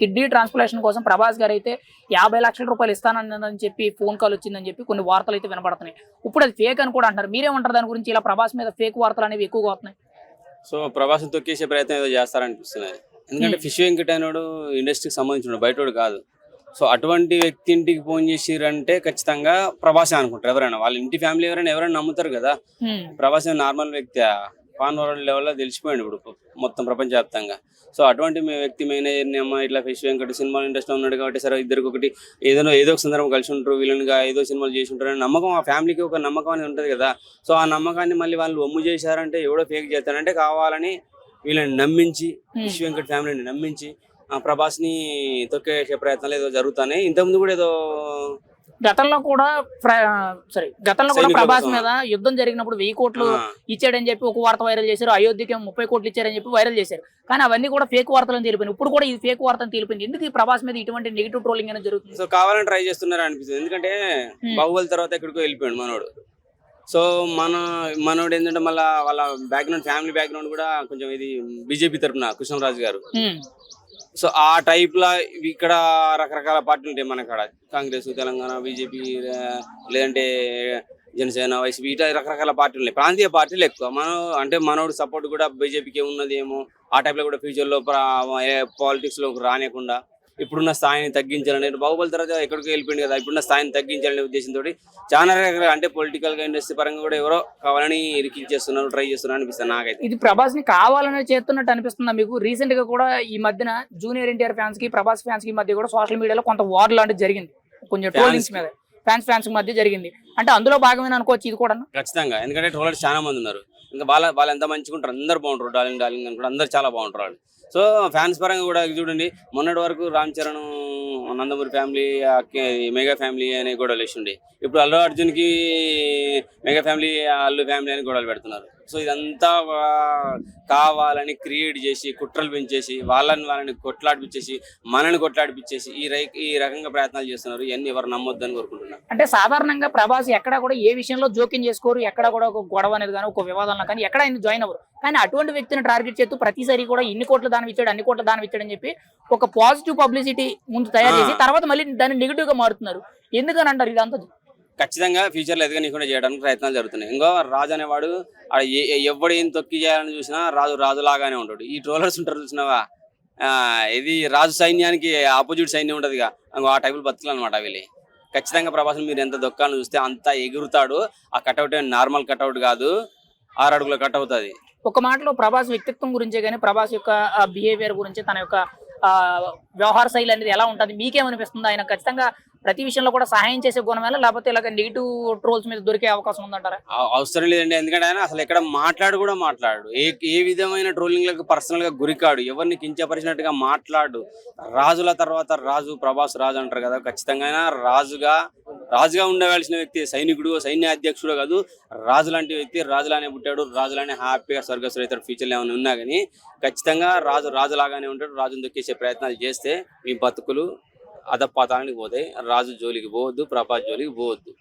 Kidney transplantation కోసం ప్రభాస్ గారు అయితే యాభై లక్షల రూపాయలు ఇస్తానని చెప్పి ఫోన్ కాల్ వచ్చిందని చెప్పి కొన్ని వార్తలు అయితే వినపడుతున్నాయి. ఇప్పుడు అది ఫేక్ అని కూడా అంటారు మీరేమంటారు దాని గురించి? ఇలా ప్రభాస్ మీద ఫేక్ వార్తలు అనేవి ఎక్కువగా వస్తున్నాయి. సో ప్రభాసం తొక్కేసే ప్రయత్నం ఏదో చేస్తారనిపిస్తున్నది ఎందుకంటే Hmm. ఫిష్ వెంకట్ అనేవాడు ఇండస్ట్రీకి సంబంధించిన బయటోడు కాదు. సో అటువంటి వ్యక్తి ఇంటికి ఫోన్ చేసిరంటే ఖచ్చితంగా ప్రభాసే అనుకుంటారు ఎవరైనా. వాళ్ళ ఇంటి ఫ్యామిలీ ఎవరైనా ఎవరైనా నమ్ముతారు కదా. హ్మ్. ప్రభాస్ నార్మల్ వ్యక్తి పాన్ వరల్డ్ లెవెల్లో తెలిసిపోయాడు ఇప్పుడు మొత్తం ప్రపంచవ్యాప్తంగా. సో అటువంటి మీ వ్యక్తి మేనేజర్ని అమ్మ ఇట్లా ఫిష్ వెంకట సినిమా ఇండస్ట్రీలో ఉన్నాడు కాబట్టి సరే ఇద్దరికి ఒకటి ఏదైనా ఏదో ఒక సందర్భం కలిసి ఉంటారు వీళ్ళనిగా ఏదో సినిమాలు చేసి ఉంటారు అనే నమ్మకం ఆ ఫ్యామిలీకి ఒక నమ్మకం అనేది ఉంటుంది కదా. సో ఆ నమ్మకాన్ని మళ్ళీ వాళ్ళు ఒమ్ము చేశారంటే ఎవడో ఫేక్ చేస్తారంటే కావాలని వీళ్ళని నమ్మించి. ఫిష్ వెంకట ఫ్యామిలీని నమ్మించి ఆ ప్రభాస్ని తొక్కేసే ప్రయత్నాలు ఏదో జరుగుతున్నాయి ఇంతకుముందు కూడా ఏదో గతంలో కూడా సారీ గతంలో కూడా ప్రభాస్. మీద యుద్ధం జరిగినప్పుడు వెయ్యి కోట్లు ఇచ్చాడని చెప్పి ఒక వార్త వైరల్ చేశారు అయోధ్యకి ముప్పై కోట్లు ఇచ్చారని చెప్పి వైరల్ చేశారు. కానీ అవన్నీ కూడా ఫేక్ వార్తలను తెలిపింది ఇప్పుడు కూడా ఇది ఫేక్ వార్తను తెలిపింది. ఎందుకు ఈ ప్రభాస్ మీద ఇటువంటి నెగిటివ్ ట్రోలింగ్ అనేది జరుగుతుంది? సో కావాలని ట్రై చేస్తున్నారు అనిపిస్తుంది. ఎందుకంటే. బాహుబలి తర్వాత ఎక్కడికో వెళ్ళిపోయాడు మనోడు. సో మన మనోడు ఏంటంటే మళ్ళా వాళ్ళ బ్యాక్గ్రౌండ్ ఫ్యామిలీ బ్యాక్గ్రౌండ్ కూడా కొంచెం ఇది బీజేపీ తరపున కృష్ణరాజు గారు. సో ఆ టైప్లో ఇక్కడ రకరకాల పార్టీలు ఉంటాయి మన కాడ కాంగ్రెస్ తెలంగాణ బీజేపీ లేదంటే జనసేన వైసీపీ ఇట్లా రకరకాల పార్టీలు ఉన్నాయి. ప్రాంతీయ పార్టీలు ఎక్కువ. మనం అంటే మనోడు సపోర్ట్ కూడా బీజేపీకి ఉన్నది ఏమో ఆ టైప్లో కూడా ఫ్యూచర్లో పాలిటిక్స్లో రానియకుండా ఇప్పుడున్న స్థాయిని తగ్గించాలని బాహుబలి తర్వాత ఎక్కడికి వెళ్ళిపోయింది కదా ఇప్పుడున్న స్థాయిని తగ్గించాలనే ఉద్దేశంతో చాలా రకాల అంటే పొలిటికల్గా ఇండస్ట్రీ పరంగా కూడా ఎవరో కావాలని ఇరికించేస్తున్నారు ట్రై చేస్తున్నారు అనిపిస్తుంది నాకైతే. ఇది ప్రభాస్ని కావాలనే చేస్తున్నట్టు అనిపిస్తుందా మీకు? రీసెంట్గా కూడా ఈ మధ్యన జూనియర్ ఎన్టీఆర్ ఫ్యాన్స్కి ప్రభాస్ ఫ్యాన్స్కి మధ్య కూడా సోషల్ మీడియాలో కొంత వార్ లాంటిది జరిగింది. కొంచెం ట్రోలింగ్స్. మీద ఫ్యాన్స్ ఫ్యాన్స్ మధ్య జరిగింది. అంటే అందులో భాగమైన అనుకోవచ్చు ఇది కూడా ఖచ్చితంగా. ఎందుకంటే ట్రోలర్స్ చాలా మంది ఉన్నారు. ఇంకా వాళ్ళ వాళ్ళు ఎంత మంచిగా ఉంటారు అందరు బాగుంటారు. డార్లింగ్ డార్లింగ్ అనుకుంటారు అందరు చాలా బాగుంటారు వాళ్ళు. సో ఫ్యాన్స్ పరంగా కూడా చూడండి. మొన్నటి వరకు Ram Charan Nandamuri family mega family అనే గొడవలు వేసిండే. ఇప్పుడు అల్లు అర్జున్కి మెగా ఫ్యామిలీ అల్లు ఫ్యామిలీ అని గొడవలు పెడుతున్నారు. సో ఇదంతా కావాలని క్రియేట్ చేసి కుట్రలు పెంచేసి వాళ్ళని వాళ్ళని కొట్లాడిపించేసి మనని కొట్లాడిపించేసి ఈ రై ఈ రకంగా ప్రయత్నాలు చేస్తున్నారు. ఇవన్నీ ఎవరు నమ్మొద్దని కోరుకుంటున్నారు అంటే సాధారణంగా ప్రభాస్ ఎక్కడ కూడా ఏ విషయంలో జోక్యం చేసుకోరు ఎక్కడ కూడా ఒక గొడవ అనేది కానీ ఒక వివాదంలో కానీ ఎక్కడ ఆయన జాయిన్ అవ్వరు. కానీ అటువంటి వ్యక్తిని టార్గెట్ చేస్తూ ప్రతిసారి కూడా ఇన్ని కోట్ల దానం ఇచ్చాడు అన్ని కోట్ల దానం ఇచ్చాడు అని చెప్పి ఒక పాజిటివ్ పబ్లిసిటీ ముందు తయారు చేసి. తర్వాత మళ్ళీ దాన్ని నెగిటివ్గా మారుతున్నారు. ఎందుకని అంటారు ఇదంతా? ఖచ్చితంగా ఫ్యూచర్లో ఎదగనీయకుండా చేయడానికి ప్రయత్నాలు జరుగుతున్నాయి. ఇంకో రాజు అనేవాడు ఎవడు ఏం తొక్కి చేయాలని చూసినా రాజు రాజులాగానే ఉంటాడు. ఈ ట్రోలర్స్ ఉంటారు చూసినావా? ఇది రాజు సైన్యానికి ఆపోజిట్ సైన్యం ఉంటదిగా ఇంకో. ఆ టైపులు బతుకులు అనమాట వీళ్ళు. ఖచ్చితంగా ప్రభాసం మీరు ఎంత దొక్కాలని చూస్తే అంత ఎగురుతాడు. ఆ కట్అవుట్ నార్మల్ కట్అవుట్ కాదు. ఆరు అడుగుల కట్ అవుతుంది. ఒక మాటలో ప్రభాస్ వ్యక్తిత్వం గురించే కానీ ప్రభాస్ యొక్క బిహేవియర్ గురించి తన యొక్క ఆ, వ్యవహార శైలి అనేది ఎలా ఉంటుంది? మీకేమనిపిస్తుంది? ఆయన ఖచ్చితంగా ప్రతి విషయంలో కూడా సహాయం చేసే గుణమేలా లేకపోతే ఇలాగ నెగిటివ్ ట్రోల్స్ మీద దొరికే అవకాశం ఉందంటారా? అవసరం లేదండి. ఎందుకంటే ఆయన అసలు ఇక్కడ మాట్లాడు కూడా మాట్లాడు. ఏ ఏ విధమైన ట్రోలింగ్లకు పర్సనల్గా గురికాడు ఎవరిని కించపరిచినట్టుగా మాట్లాడు. రాజుల తర్వాత రాజు ప్రభాస్ రాజు అంటారు కదా. ఖచ్చితంగా రాజుగా రాజుగా ఉండవలసిన వ్యక్తి సైనికుడు సైన్య అధ్యక్షుడు కాదు. రాజు లాంటి వ్యక్తి రాజులానే పుట్టాడు రాజులానే హ్యాపీగా స్వర్గస్థులు అవుతాడు ఫ్యూచర్లో ఏమైనా ఉన్నా కానీ ఖచ్చితంగా రాజు రాజులాగానే ఉంటాడు. రాజును దొక్కేసే ప్రయత్నాలు చేస్తే మీ బతుకులు అధపాతానికి పోతాయి రాజు జోలికి పోవద్దు ప్రభాస్ జోలికి పోవద్దు.